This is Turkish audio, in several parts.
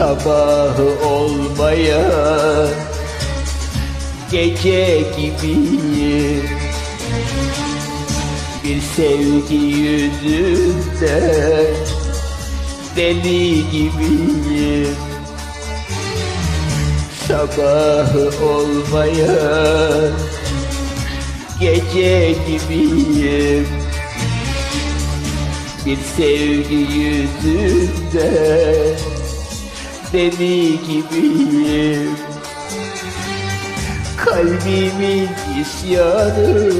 sabahı olmayan gece gibiyim Bir sevgi yüzünden deli gibiyim. Sabahı olmayan gece gibiyim. Bir sevgi yüzünden deli gibiyim. Kalbimin isyanı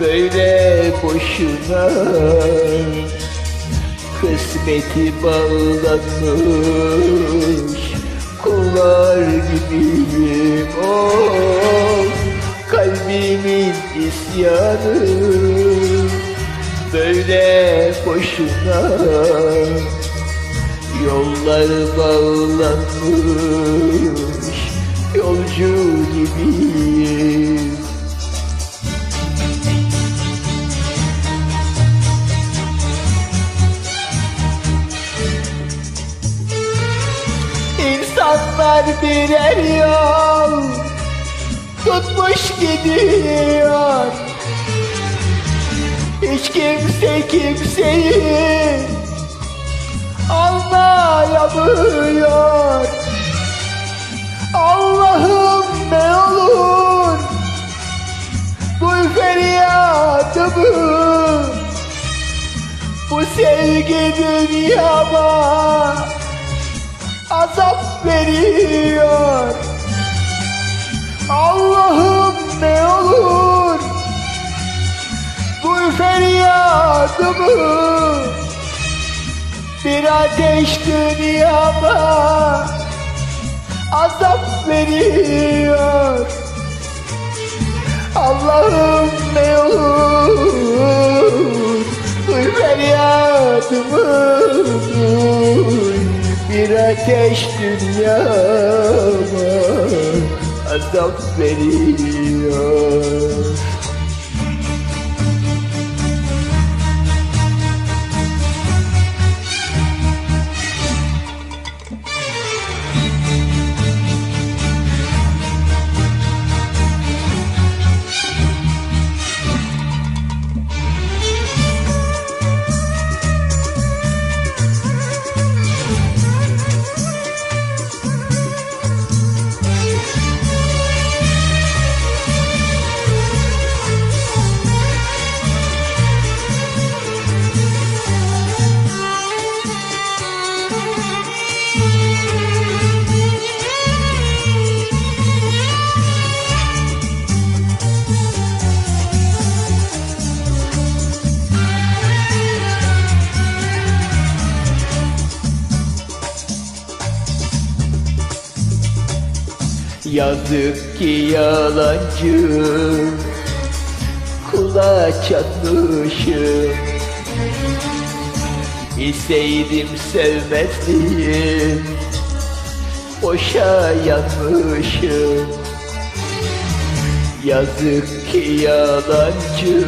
böyle boşuna. Kısmeti bağlanmış kullar gibiyim. Oh, Kalbimin isyanı böyle boşuna Yollar bağlanmış yolcu gibiyim İnsanlar birer yol tutmuş gidiyor. Hiç kimse kimseyi anlayamıyor Allah'ım ne olur Duy feryadımı Bu sevgi dünyama Azap veriyor. Allah'ım ne olur Duy feryadımı Bir ateş dünyama. Azap veriyor. Allah'ım ne olur Duy feryadımı Bir ateş dünyama. Azap veriyor Yazık ki yalancı Kula çatmışım. Bilseydim sevmezdim Boşa yanmışım Yazık ki yalancı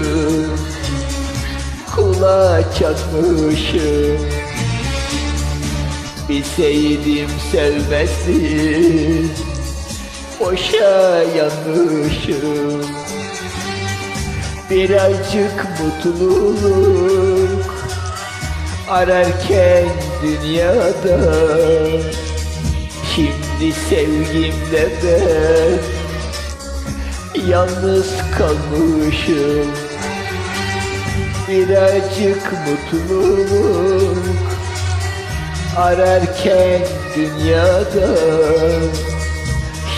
Kula çatmışım. Bilseydim sevmezdim boşa yanmışım. Birazcık mutluluk ararken dünyada. Şimdi sevgimle ben yalnız kalmışım. Birazcık mutluluk ararken dünyada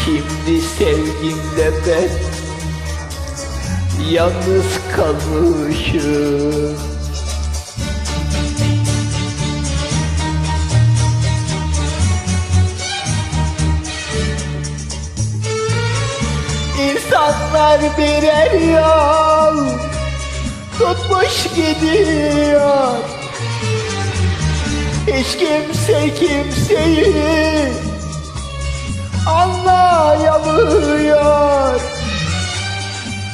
Şimdi sevgimle ben yalnız kalmışım İnsanlar birer yol tutmuş gidiyor. Hiç kimse kimseyi anlayamıyor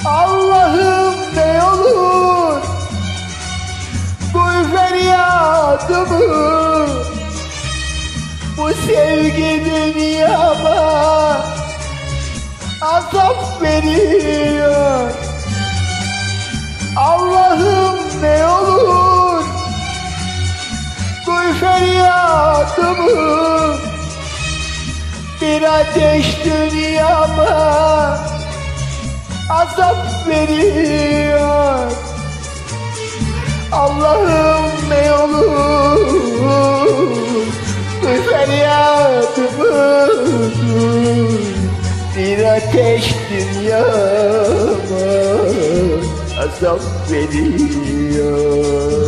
Allah'ım ne olur. Duy feryadımı Bu sevgi dünyama azap veriyor. Allah'ım ne olur. Duy feryadımı Bir ateş dünyama Azap veriyor Allah'ım ne olur Duy feryadımı duy. Bir ateş dünyama azap veriyor